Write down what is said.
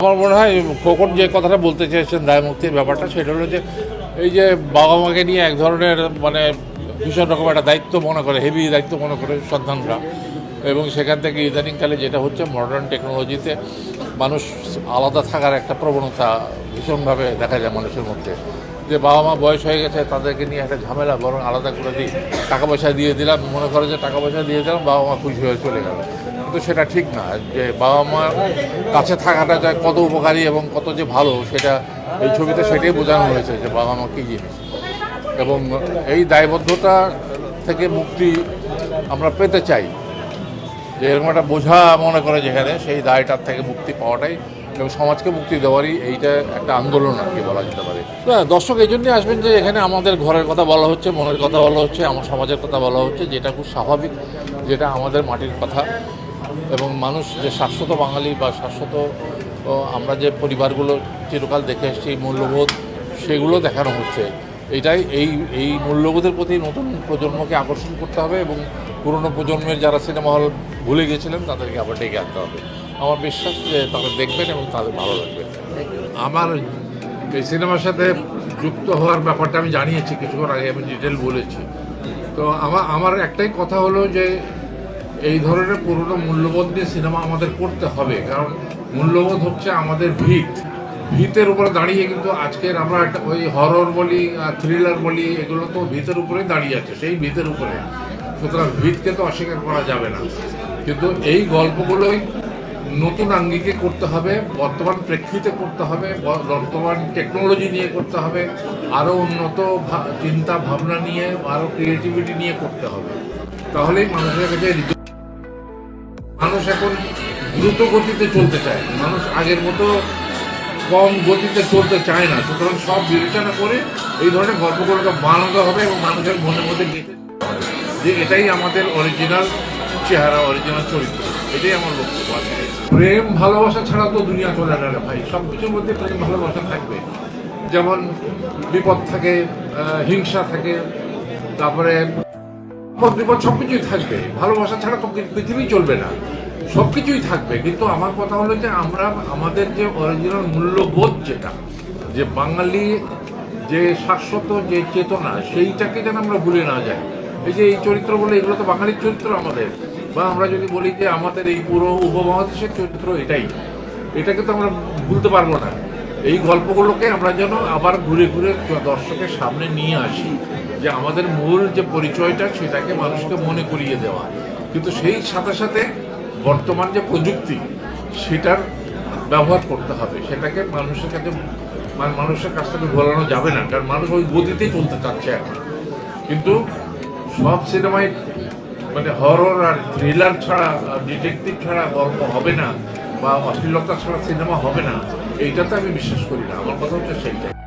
আমার মনে হয় খোকন যে কথাটা বলতে চেয়েছেন দায় মুক্তির ব্যাপারটা, সেটা হলো যে এই যে বাবা মাকে নিয়ে এক ধরনের মানে ভীষণ রকম একটা দায়িত্ব মনে করে হেভি দায়িত্ব মনে করে সন্তানরা। এবং সেখান থেকে ইদানিংকালে যেটা হচ্ছে মডার্ন টেকনোলজিতে মানুষ আলাদা থাকার একটা প্রবণতা ভীষণভাবে দেখা যায় মানুষের মধ্যে। যে বাবা মা বয়স হয়ে গেছে, তাদেরকে নিয়ে একটা ঝামেলা, বরং আলাদা করে দিই টাকা পয়সা দিয়ে দিলাম, মনে করে যে টাকা পয়সা দিয়ে দিলাম, বাবা মা খুশি হয়ে চলে গেল। কিন্তু সেটা ঠিক না, যে বাবা মার কাছে থাকাটা যায় কত উপকারী এবং কত যে ভালো, সেটা এই ছবিতে সেটাই বোঝানো হয়েছে যে বাবা মা কী জিনিস। এবং এই দায়বদ্ধতা থেকে মুক্তি আমরা পেতে চাই। যে এরকম একটা বোঝা মনে করে যেখানে সেই দায়টার থেকে মুক্তি পাওয়াটাই এবং সমাজকে মুক্তি দেওয়ারই এইটা একটা আন্দোলন আর কি বলা যেতে পারে। না, দর্শক এই জন্যই আসবেন যে এখানে আমাদের ঘরের কথা বলা হচ্ছে, মনের কথা বলা হচ্ছে, আমার সমাজের কথা বলা হচ্ছে, যেটা খুব স্বাভাবিক, যেটা আমাদের মাটির কথা। এবং মানুষ যে শাশ্বত বাঙালি বা শাশ্বত আমরা যে পরিবারগুলো চিরকাল দেখে এসেছি মূল্যবোধ সেগুলো দেখানো হচ্ছে। এটাই এই এই মূল্যবোধের প্রতি নতুন প্রজন্মকে আকর্ষণ করতে হবে এবং পুরনো প্রজন্মের যারা সিনেমা হল ভুলে গেছিলেন, তাদেরকে আবার ডেকে আনতে হবে। আমার বিশ্বাস যে তারা দেখবেন এবং তাদের ভালো লাগবে। আমার এই সিনেমার সাথে যুক্ত হওয়ার ব্যাপারটা আমি জানিয়েছি, কিছুক্ষণ আগে আমি ডিটেল বলেছি। তো আমার আমার একটাই কথা হলো যে এই ধরনের পুরনো মূল্যবোধ নিয়ে সিনেমা আমাদের করতে হবে, কারণ মূল্যবোধ হচ্ছে আমাদের ভিত। ভিতের উপরে দাঁড়িয়ে কিন্তু আজকের আমরা একটা ওই হরর বলি থ্রিলার বলি, এগুলো তো ভিতের উপরে দাঁড়িয়ে আছে, সেই ভিতের উপরে। সুতরাং ভিতকে তো অস্বীকার করা যাবে না। কিন্তু এই গল্পগুলোই নতুন আঙ্গিকে করতে হবে, বর্তমান প্রেক্ষিতে করতে হবে বর্তমান টেকনোলজি নিয়ে করতে হবে, আরও উন্নত চিন্তা ভাবনা নিয়ে, আরও ক্রিয়েটিভিটি নিয়ে করতে হবে। তাহলেই মানুষের কাছে মানুষ এখন দ্রুত গতিতে চলতে চায়। মানুষ আগের মতো কম গতিতে চলতে চায় না। সুতরাং সব বিবেচনা করে এই ধরনের গল্পগুলোকে বানাতে হবে এবং মানুষের মনের মধ্যে গেঁথে। যে এটাই আমাদের অরিজিনাল চেহারা অরিজিনাল চরিত্র। এটাই আমার বক্তব্য আছে প্রেম, ভালোবাসা ছাড়া তো দুনিয়া চলে না ভাই। সব কিছুর মধ্যে প্রেম, ভালোবাসা থাকবে। যেমন বিপদ থাকে হিংসা থাকে, তারপরে বিপদ সব কিছুই থাকবে। ভালোবাসা ছাড়া তো পৃথিবী চলবে না। সব কিছুই থাকবে, কিন্তু আমার কথা হলো যে আমরা, আমাদের যে অরিজিনাল মূল্যবোধ যেটা, যে বাঙালি যে শাশ্বত যে চেতনা, সেইটাকে যেন আমরা ভুলে না যাই। এই যে এই চরিত্রগুলো এগুলো তো বাঙালির চরিত্র আমাদের। বা আমরা যদি বলি যে আমাদের এই পুরো উপমহাদেশের চরিত্র এটাই, এটাকে তো আমরা ভুলতে পারব না। এই গল্পগুলোকে আমরা যেন আবার ঘুরে ঘুরে দর্শকের সামনে নিয়ে আসি, যে আমাদের মূল যে পরিচয়টা, সেটাকে মানুষকে মনে করিয়ে দেওয়া। কিন্তু সেই সাথে সাথে বর্তমান যে প্রযুক্তি, সেটার ব্যবহার করতে হবে। সেটাকে মানুষের কাছে মানে মানুষের কাছ থেকে বলানো যাবে না, কারণ মানুষ ওই গতিতেই চলতে চাচ্ছে এখন। কিন্তু সব সিনেমায় মানে হরর আর থ্রিলার ছাড়া ডিটেকটিভ ছাড়া গল্প হবে না, বা অশ্লীলতা ছাড়া সিনেমা হবে না, এইটাতে আমি বিশ্বাস করি না। আমার কথা হচ্ছে সেইটাই।